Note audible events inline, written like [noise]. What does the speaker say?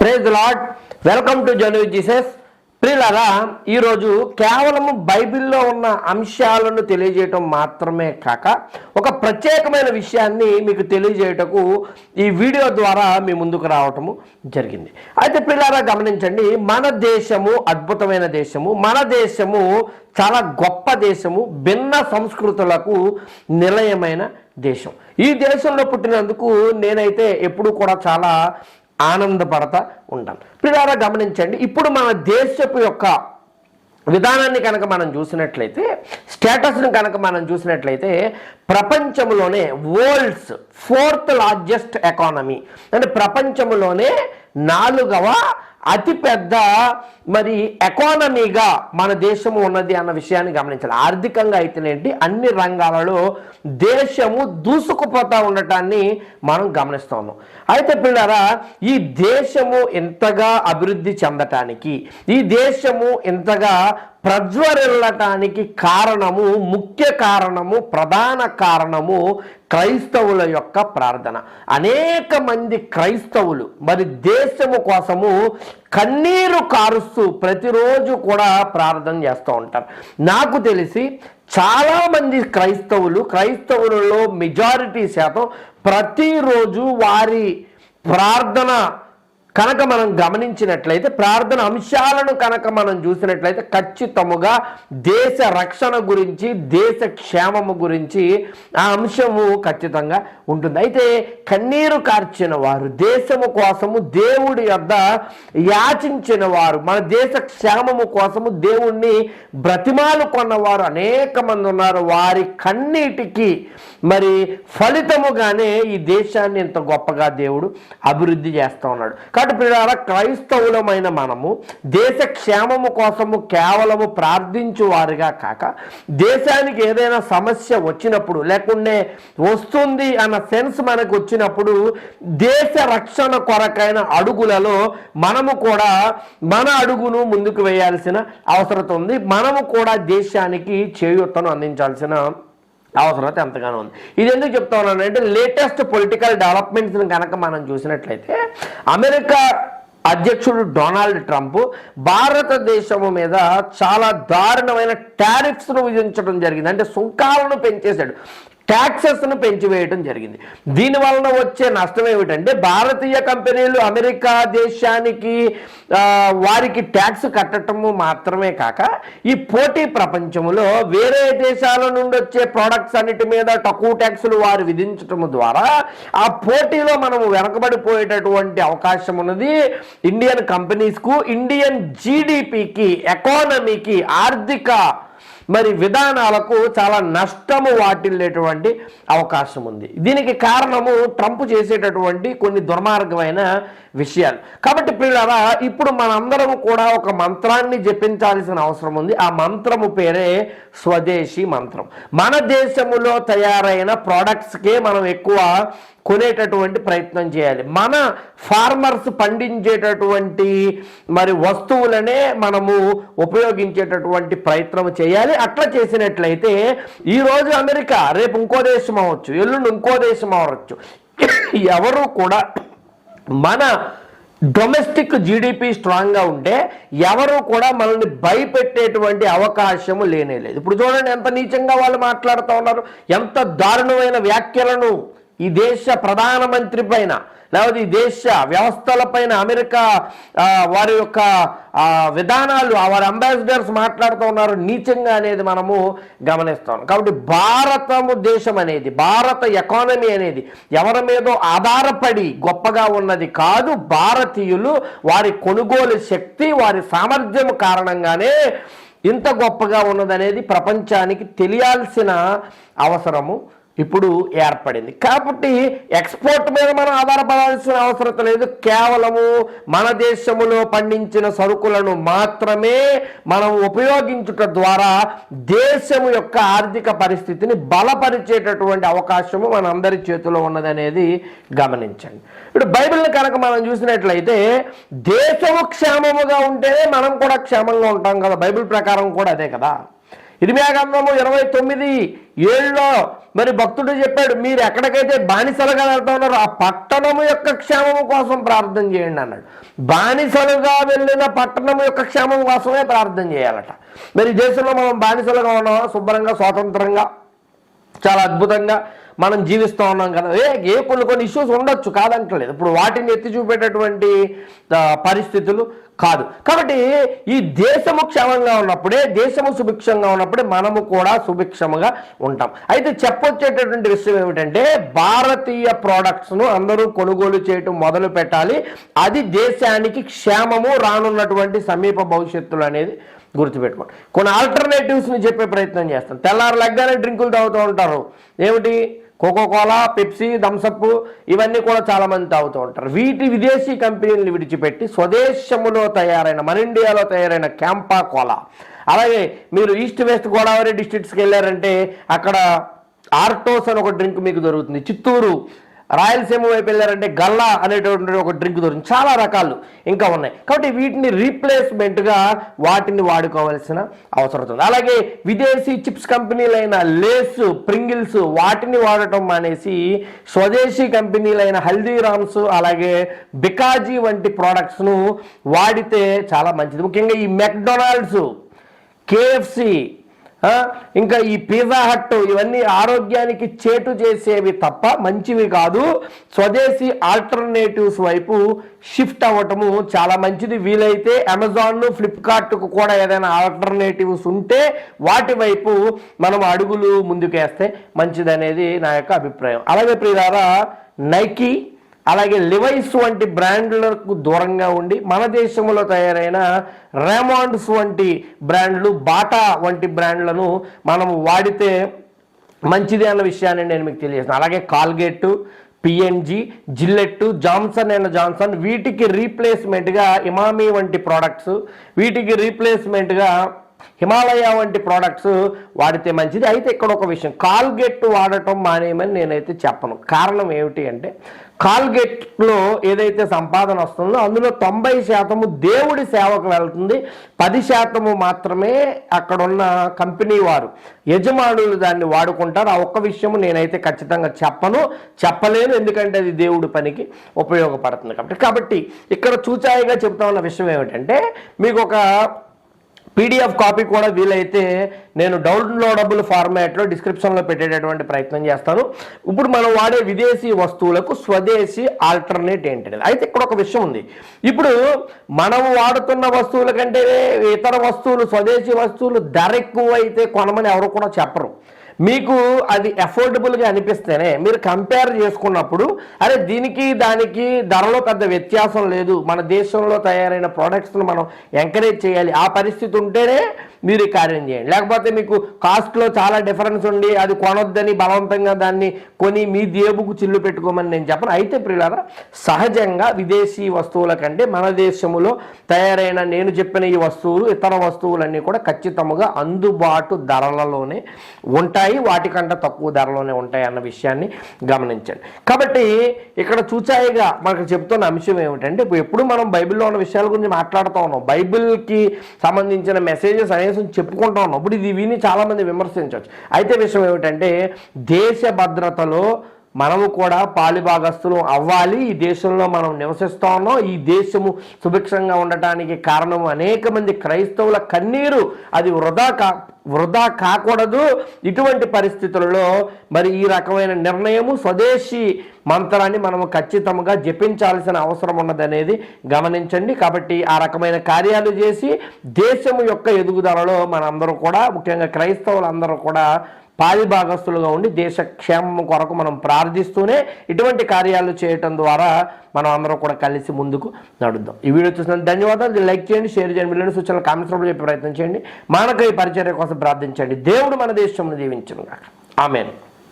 Praise lord welcome to జను Jesus ప్రియులారా ఈరోజు కేవలము బైబిల్లో ఉన్న అంశాలను తెలియజేయటం మాత్రమే కాక ఒక ప్రత్యేకమైన విషయాన్ని మీకు తెలియజేయటకు ఈ వీడియో ద్వారా మీ ముందుకు రావటము జరిగింది. అయితే ప్రిలారా గమనించండి మన దేశము అద్భుతమైన దేశము మన దేశము చాలా గొప్ప దేశము భిన్న సంస్కృతులకు నిలయమైన దేశం. ఈ దేశంలో పుట్టినందుకు నేనైతే ఎప్పుడు కూడా చాలా ఆనందపడతా ఉంటాను పిల్లారా గమనించండి ఇప్పుడు మన దేశపు యొక్క విధానాన్ని కనుక మనం చూసినట్లయితే స్టేటస్ని కనుక మనం చూసినట్లయితే ప్రపంచంలోనే వరల్డ్స్ ఫోర్త్ లార్జెస్ట్ ఎకానమీ. అంటే ప్రపంచంలోనే నాలుగవ అతిపెద్ద మరి ఎకానమీగా మన దేశము ఉన్నది అన్న విషయాన్ని గమనించాలి. ఆర్థికంగా అయితేనేంటి అన్ని రంగాలలో దేశము దూసుకుపోతా ఉండటాన్ని మనం గమనిస్తూ ఉన్నాం. అయితే పిల్లరా ఈ దేశము ఎంతగా అభివృద్ధి చెందటానికి ఈ దేశము ఎంతగా ప్రజ్వరిల్లటానికి కారణము ముఖ్య కారణము ప్రధాన కారణము క్రైస్తవుల యొక్క ప్రార్థన. అనేక మంది క్రైస్తవులు మరి దేశము కోసము కన్నీరు కారుస్తూ ప్రతిరోజు కూడా ప్రార్థన చేస్తూ ఉంటారు. నాకు తెలిసి చాలామంది క్రైస్తవులు క్రైస్తవులలో మెజారిటీ శాతం ప్రతిరోజు వారి ప్రార్థన కనుక మనం గమనించినట్లయితే ప్రార్థన అంశాలను కనుక మనం చూసినట్లయితే ఖచ్చితముగా దేశ రక్షణ గురించి దేశ క్షేమము గురించి ఆ అంశము ఖచ్చితంగా ఉంటుంది. అయితే కన్నీరు కార్చిన వారు దేశము కోసము దేవుడి యొద్ద యాచించిన వారు మన దేశ క్షేమము కోసము దేవుణ్ణి బ్రతిమాలు కొన్నవారు అనేక మంది ఉన్నారు. వారి కన్నీటికి మరి ఫలితముగానే ఈ దేశాన్ని ఇంత గొప్పగా దేవుడు అభివృద్ధి చేస్తూ ఉన్నాడు. కాబట్టి పిల్లల క్రైస్తవులమైన మనము దేశ క్షేమము కోసము కేవలము ప్రార్థించు వారిగా కాక దేశానికి ఏదైనా సమస్య వచ్చినప్పుడు లేకుంటే వస్తుంది అన్న సెన్స్ మనకు వచ్చినప్పుడు దేశ రక్షణ కొరకైన అడుగులలో మనము కూడా మన అడుగును ముందుకు వేయాల్సిన అవసరం ఉంది. మనము కూడా దేశానికి చేయూతను అందించాల్సిన అవసరత ఎంతగానో ఉంది. ఇది ఎందుకు చెప్తా ఉన్నాను అంటే లేటెస్ట్ పొలిటికల్ డెవలప్మెంట్స్ని కనుక మనం చూసినట్లయితే అమెరికా అధ్యక్షుడు డొనాల్డ్ ట్రంప్ భారతదేశము మీద చాలా దారుణమైన టారిఫ్స్ను విధించడం జరిగింది. అంటే సుంకాలను పెంచేశాడు. ట్యాక్సెస్ను పెంచివేయడం జరిగింది. దీని వలన వచ్చే నష్టం ఏమిటంటే భారతీయ కంపెనీలు అమెరికా దేశానికి వారికి ట్యాక్స్ కట్టడము మాత్రమే కాక ఈ పోటీ ప్రపంచంలో వేరే దేశాల నుండి వచ్చే ప్రోడక్ట్స్ అన్నిటి మీద తక్కువ ట్యాక్సులు వారు విధించటము ద్వారా ఆ పోటీలో మనము వెనకబడిపోయేటటువంటి అవకాశం ఉన్నది. ఇండియన్ కంపెనీస్కు ఇండియన్ జీడిపికి ఎకానమీకి ఆర్థిక మరి విధానాలకు చాలా నష్టము వాటిల్లేటువంటి అవకాశం ఉంది. దీనికి కారణము ట్రంప్ చేసేటటువంటి కొన్ని దుర్మార్గమైన విషయాలు. కాబట్టి పిల్లరా ఇప్పుడు మనందరం కూడా ఒక మంత్రాన్ని జపించాల్సిన అవసరం ఉంది. ఆ మంత్రము పేరే స్వదేశీ మంత్రం. మన దేశములో తయారైన ప్రోడక్ట్స్కే మనం ఎక్కువ కొనేటటువంటి ప్రయత్నం చేయాలి. మన ఫార్మర్స్ పండించేటటువంటి మరి వస్తువులనే మనము ఉపయోగించేటటువంటి ప్రయత్నం చేయాలి. అట్లా చేసినట్లయితే ఈరోజు అమెరికా రేపు ఇంకో దేశం అవ్వచ్చు ఎల్లుండి ఇంకో దేశం అవ్వచ్చు [coughs] ఎవరు కూడా మన డొమెస్టిక్ జీడిపి స్ట్రాంగ్గా ఉంటే ఎవరు కూడా మనల్ని భయపెట్టేటువంటి అవకాశము లేనే లేదు. ఇప్పుడు చూడండి ఎంత నీచంగా వాళ్ళు మాట్లాడుతూ ఉన్నారు ఎంత దారుణమైన వ్యాఖ్యలను ఈ దేశ ప్రధానమంత్రి పైన లేకపోతే ఈ దేశ వ్యవస్థలపైన అమెరికా వారి యొక్క విధానాలు వారి అంబాసిడర్స్ మాట్లాడుతూ ఉన్నారు నీచంగా అనేది మనము గమనిస్తాం కాబట్టి భారతము దేశం అనేది భారత ఎకానమీ అనేది ఎవరి మీదో ఆధారపడి గొప్పగా ఉన్నది కాదు భారతీయులు వారి కొనుగోలు శక్తి వారి సామర్థ్యం కారణంగానే ఇంత గొప్పగా ఉన్నదనేది ప్రపంచానికి తెలియాల్సిన అవసరము. ఇప్పుడు ఏర్పడింది. కాబట్టి ఎక్స్పోర్ట్ మీద మనం ఆధారపడాల్సిన అవసరం లేదు. కేవలము మన దేశములో పండించిన సరుకులను మాత్రమే మనం ఉపయోగించుట ద్వారా దేశము యొక్క ఆర్థిక పరిస్థితిని బలపరిచేటటువంటి అవకాశము మన అందరి చేతిలో ఉన్నదనేది గమనించండి. ఇప్పుడు బైబిల్ని కనుక మనం చూసినట్లయితే దేశము క్షేమముగా ఉంటేనే మనం కూడా క్షేమంగా ఉంటాం కదా. బైబిల్ ప్రకారం కూడా అదే కదా. ఇరిమియా ఇరవై తొమ్మిది ఏళ్ళలో మరి భక్తుడు చెప్పాడు మీరు ఎక్కడికైతే బానిసలుగా వెళ్తున్నారో ఆ పట్టణము యొక్క క్షేమము కోసం ప్రార్థన చేయండి అన్నాడు. బానిసలుగా వెళ్ళిన పట్టణం యొక్క క్షేమం కోసమే ప్రార్థన చేయాలట. మరి దేశంలో మనం బానిసలుగా ఉన్నామా? శుభ్రంగా స్వాతంత్రంగా చాలా అద్భుతంగా మనం జీవిస్తూ ఉన్నాం కదా. ఏ ఏ కొన్ని కొన్ని ఇష్యూస్ ఉండొచ్చు కాదంటలేదు. ఇప్పుడు వాటిని ఎత్తి చూపేటటువంటి పరిస్థితులు కాదు. కాబట్టి ఈ దేశము క్షేమంగా ఉన్నప్పుడే దేశము సుభిక్షంగా ఉన్నప్పుడే మనము కూడా సుభిక్షముగా ఉంటాం. అయితే చెప్పొచ్చేటటువంటి విషయం ఏమిటంటే భారతీయ ప్రోడక్ట్స్ను అందరూ కొనుగోలు చేయటం మొదలు పెట్టాలి. అది దేశానికి క్షేమము రానున్నటువంటి సమీప భవిష్యత్తులో అనేది గుర్తుపెట్టుకోండి. కొన్ని ఆల్టర్నేటివ్స్ని చెప్పే ప్రయత్నం చేస్తాం. తెల్లారు లగ్గానే డ్రింకులు తాగుతూ ఉంటారు. ఏమిటి? కోకో కోలా పెప్సీ థమ్సప్ ఇవన్నీ కూడా చాలామంది తాగుతూ ఉంటారు. వీటి విదేశీ కంపెనీలను విడిచిపెట్టి స్వదేశములో తయారైన మన ఇండియాలో తయారైన క్యాంపా కోలా అలాగే మీరు ఈస్ట్ వెస్ట్ గోదావరి డిస్ట్రిక్ట్స్కి వెళ్ళారంటే అక్కడ ఆర్టోస్ అని ఒక డ్రింక్ మీకు దొరుకుతుంది. చిత్తూరు రాయలసీమ వైపు వెళ్ళారంటే గల్లా అనేటువంటి ఒక డ్రింక్ దొరికింది చాలా రకాలు ఇంకా ఉన్నాయి. కాబట్టి వీటిని రీప్లేస్మెంట్గా వాటిని వాడుకోవాల్సిన అవసరం ఉంది. అలాగే విదేశీ చిప్స్ కంపెనీలైన లేస్ ప్రింగిల్స్ వాటిని వాడటం మానేసి స్వదేశీ కంపెనీలైన హల్దీరామ్స్ అలాగే బికాజీ వంటి ప్రోడక్ట్స్ను వాడితే చాలా మంచిది. ముఖ్యంగా ఈ మెక్డొనాల్డ్స్ కేఎఫ్సి ఇంకా ఈ పిజ్జా హట్ ఇవన్నీ ఆరోగ్యానికి చేటు చేసేవి తప్ప మంచివి కాదు. స్వదేశీ ఆల్టర్నేటివ్స్ వైపు షిఫ్ట్ అవ్వటము చాలా మంచిది. వీలైతే అమెజాన్ ఫ్లిప్కార్ట్కు కూడా ఏదైనా ఆల్టర్నేటివ్స్ ఉంటే వాటి వైపు మనం అడుగులు ముందుకేస్తే మంచిదనేది నా యొక్క అభిప్రాయం. అలాగే ప్రియారా నైకీ అలాగే లివైస్ వంటి బ్రాండ్లకు దూరంగా ఉండి మన దేశంలో తయారైన రేమాండ్స్ వంటి బ్రాండ్లు బాటా వంటి బ్రాండ్లను మనం వాడితే మంచిది అన్న విషయాన్ని నేను మీకు తెలియజేస్తాను అలాగే Colgate PNG Gillette Johnson and Johnson వీటికి రీప్లేస్మెంట్గా ఇమామి వంటి ప్రోడక్ట్స్ వీటికి రీప్లేస్మెంట్గా హిమాలయ వంటి ప్రోడక్ట్స్ వాడితే మంచిది. అయితే ఇక్కడ ఒక విషయం కాల్గేట్ వాడటం మానేయమని నేనైతే చెప్పను. కారణం ఏమిటి అంటే కాల్గేట్లో ఏదైతే సంపాదన వస్తుందో అందులో తొంభై శాతము దేవుడి సేవకు వెళ్తుంది. పది శాతము మాత్రమే అక్కడున్న కంపెనీ వారు యజమానులు దాన్ని వాడుకుంటారు. ఆ ఒక్క విషయము నేనైతే ఖచ్చితంగా చెప్పను. చెప్పలేను ఎందుకంటే అది దేవుడి పనికి ఉపయోగపడుతుంది కాబట్టి. కాబట్టి ఇక్కడ చూచాయిగా చెబుతా ఉన్న విషయం ఏమిటంటే మీకు ఒక పీడిఎఫ్ కాపీ కూడా వీలైతే నేను డౌన్లోడబుల్ ఫార్మాట్లో డిస్క్రిప్షన్లో పెట్టేటటువంటి ప్రయత్నం చేస్తాను. ఇప్పుడు మనం వాడే విదేశీ వస్తువులకు స్వదేశీ ఆల్టర్నేట్ ఏంటనేది. అయితే ఇక్కడ ఒక విషయం ఉంది. ఇప్పుడు మనం వాడుతున్న వస్తువుల కంటే ఇతర వస్తువులు స్వదేశీ వస్తువులు ధర ఎక్కువ అయితే కొనమని ఎవరు కూడా చెప్పరు. మీకు అది అఫోర్డబుల్గా అనిపిస్తేనే మీరు కంపేర్ చేసుకున్నప్పుడు అరే దీనికి దానికి ధరలో పెద్ద వ్యత్యాసం లేదు. మన దేశంలో తయారైన ప్రోడక్ట్స్ను మనం ఎంకరేజ్ చేయాలి. ఆ పరిస్థితి ఉంటేనే మీరు ఈ కార్యం చేయండి. లేకపోతే మీకు కాస్ట్లో చాలా డిఫరెన్స్ ఉండి అది కొనొద్దని బలవంతంగా దాన్ని కొని మీ జేబుకు చిల్లు పెట్టుకోమని నేను చెప్పను. అయితే ప్రియులారా సహజంగా విదేశీ వస్తువుల కంటే మన దేశంలో తయారైన నేను చెప్పిన ఈ వస్తువులు ఇతర వస్తువులన్నీ కూడా ఖచ్చితంగా అందుబాటు ధరలలోనే ఉంటాయి. వాటికంటే తక్కువ ధరలోనే ఉంటాయి అన్న విషయాన్ని గమనించండి. కాబట్టి ఇక్కడ చూచాయిగా మనకు చెప్తున్న అంశం ఏమిటంటే ఇప్పుడు ఎప్పుడు మనం బైబిల్లో ఉన్న విషయాల గురించి మాట్లాడుతూ ఉన్నాం బైబిల్కి సంబంధించిన మెసేజెస్ అనేసి చెప్పుకుంటూ ఉన్నాం. ఇప్పుడు ఇది విని చాలామంది విమర్శించవచ్చు. అయితే విషయం ఏమిటంటే దేశ భద్రతలో మనము కూడా పాలిభాగస్తులు అవ్వాలి. ఈ దేశంలో మనం నివసిస్తూ ఉన్నాం. ఈ దేశము సుభిక్షంగా ఉండటానికి కారణం అనేక మంది క్రైస్తవుల కన్నీరు అది వృధా కా వృధా కాకూడదు. ఇటువంటి పరిస్థితులలో మరి ఈ రకమైన నిర్ణయము స్వదేశీ మంత్రాన్ని మనము ఖచ్చితంగా జపించాల్సిన అవసరం ఉన్నదనేది గమనించండి. కాబట్టి ఆ రకమైన కార్యాలు చేసి దేశము యొక్క ఎదుగుదలలో మనందరూ కూడా ముఖ్యంగా క్రైస్తవులందరూ కూడా పాలిభాగస్తులుగా ఉండి దేశ క్షేమం కొరకు మనం ప్రార్థిస్తూనే ఇటువంటి కార్యాలు చేయటం ద్వారా మనం అందరం కూడా కలిసి ముందుకు నడుద్దాం. ఈ వీడియో చూసినందుకు ధన్యవాదాలు. లైక్ చేయండి షేర్ చేయండి. వీళ్ళని సూచనలు కామెంట్స్ రూపంలో చెప్పే ప్రయత్నం చేయండి. మానక ఈ పరిచర్య కోసం ప్రార్థించండి. దేవుడు మన దేశంలో దీవించను ఆమెను.